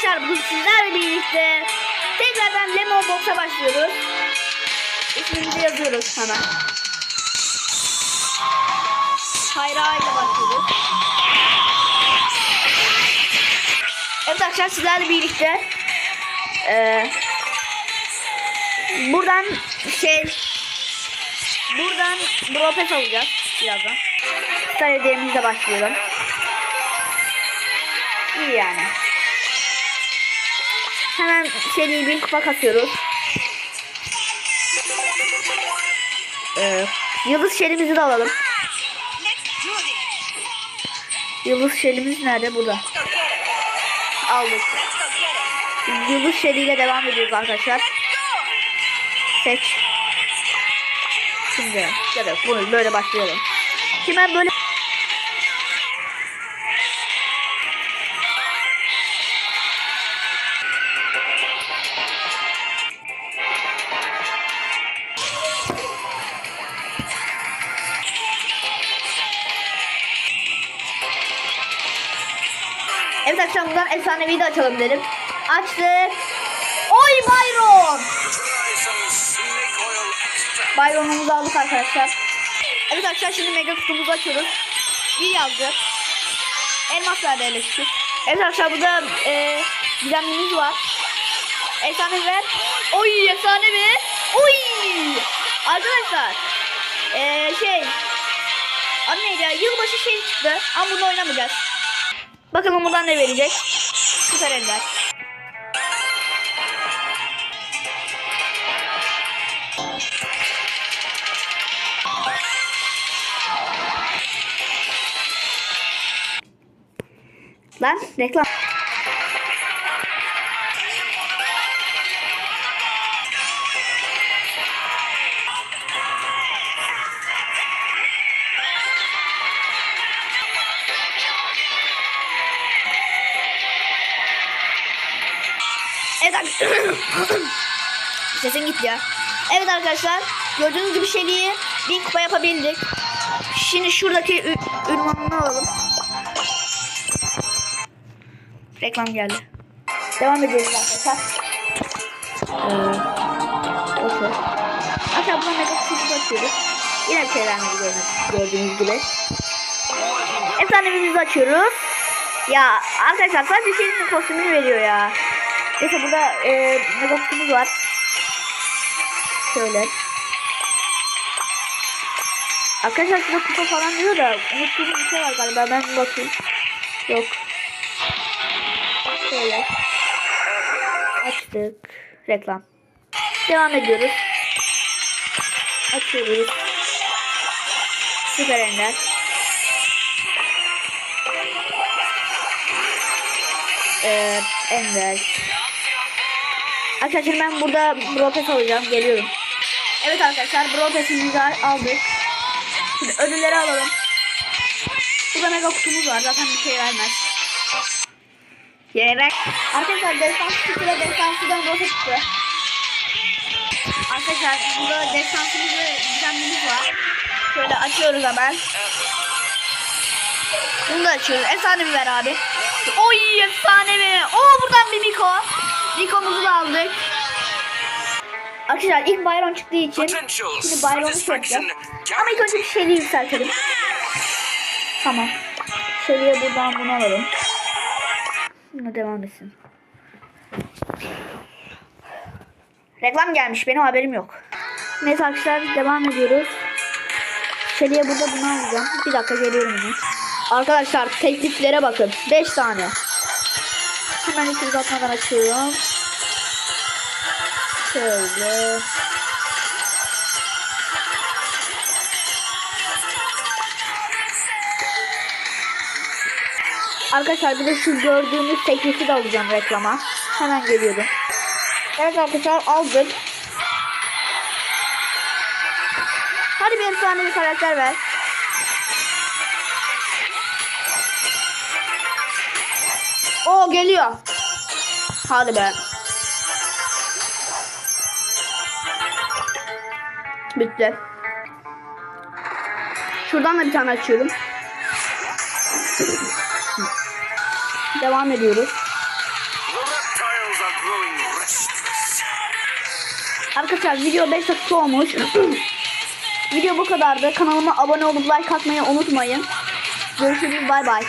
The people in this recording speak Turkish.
arkadaşlar bugün sizlerle birlikte tekrardan Lemon Box'a başlıyoruz. İsmimizi yazıyoruz hemen. Hayra ile başlıyoruz. Evet arkadaşlar sizlerle birlikte eee, buradan şey buradan Bropes alacağız birazdan. Hediyemizle başlayalım. İyi yani. Hemen seri bir kupa kasıyoruz. Ee, yıldız şelimizi de alalım. Yıldız şelimiz nerede? Burada. Aldık. Yıldız şeliyle devam ediyoruz arkadaşlar. Seç. Şimdi da bunu böyle başlayalım. Şimdi böyle Evet akşam buradan efsanevi de açalım dedim. Açtık. Oy Byron. Byron'umuzu aldık arkadaşlar. Evet arkadaşlar şimdi mega kutumuzu açıyoruz. Bir yazdı. Elmas verdi şükür. Evet arkadaşlar burada e, gizemlimiz var. Efsane ver. Oy efsane mi? Oy. Arkadaşlar. E, şey. Adı neydi ya? Yılbaşı şey çıktı. Ama bunu oynamayacağız. Bakalım buradan ne verecek. Süper Ender. Lan reklam. Evet arkadaşlar. Sesin gitti ya. Evet arkadaşlar. Gördüğünüz gibi şeyi bir kupa yapabildik. Şimdi şuradaki ünvanını alalım. Reklam geldi. Devam ediyoruz arkadaşlar. Ee, okey. Aşağı buradan mega kutusu açıyoruz. Yine bir şeyler gördüğünüz, gördüğünüz gibi. Efsanemizi açıyoruz. Ya arkadaşlar sadece şeyin kostümünü veriyor ya. Neyse burada e, kutumuz var. Şöyle. Arkadaşlar şurada kupa falan diyor da unuttuğum bir şey var galiba ben bakayım. Yok. Şöyle. Açtık. Reklam. Devam ediyoruz. Açıyoruz. Süper Ender. Ee, Ender. Arkadaşlar ben burada Bropes alacağım. Geliyorum. Evet arkadaşlar Bropes'imizi aldık. Şimdi ödülleri alalım. Burada mega kutumuz var. Zaten bir şey vermez. Yerek. Arkadaşlar destansı çıktı ve destansıdan Bropes çıktı. Arkadaşlar burada destansımız ve düzenimiz var. Şöyle açıyoruz hemen. Bunu da açıyoruz. Efsanevi ver abi. Oy efsanevi. Oo buradan bir Miko. Miko'muzu da aldık. Arkadaşlar ilk Byron çıktığı için şimdi Byron'u yapacağız. Ama ilk önce bir şeyi yükseltelim. Tamam. Şöyle buradan bunu alalım. Buna devam etsin. Reklam gelmiş. Benim haberim yok. Neyse arkadaşlar devam ediyoruz. Şeliye burada bunu alacağım. Bir dakika geliyorum yine. Arkadaşlar tekliflere bakın. 5 tane. Hemen hiç uzatmadan açıyorum. Şöyle. Arkadaşlar bir de şu gördüğünüz teklifi de alacağım reklama. Hemen geliyorum. Evet arkadaşlar aldık. Hadi bir efsane bir karakter ver. O geliyor. Hadi be. Bitti. Şuradan da bir tane açıyorum. Devam ediyoruz. Arkadaşlar video 5 dakika olmuş. video bu kadardı. Kanalıma abone olup like atmayı unutmayın. Görüşürüz bay bay.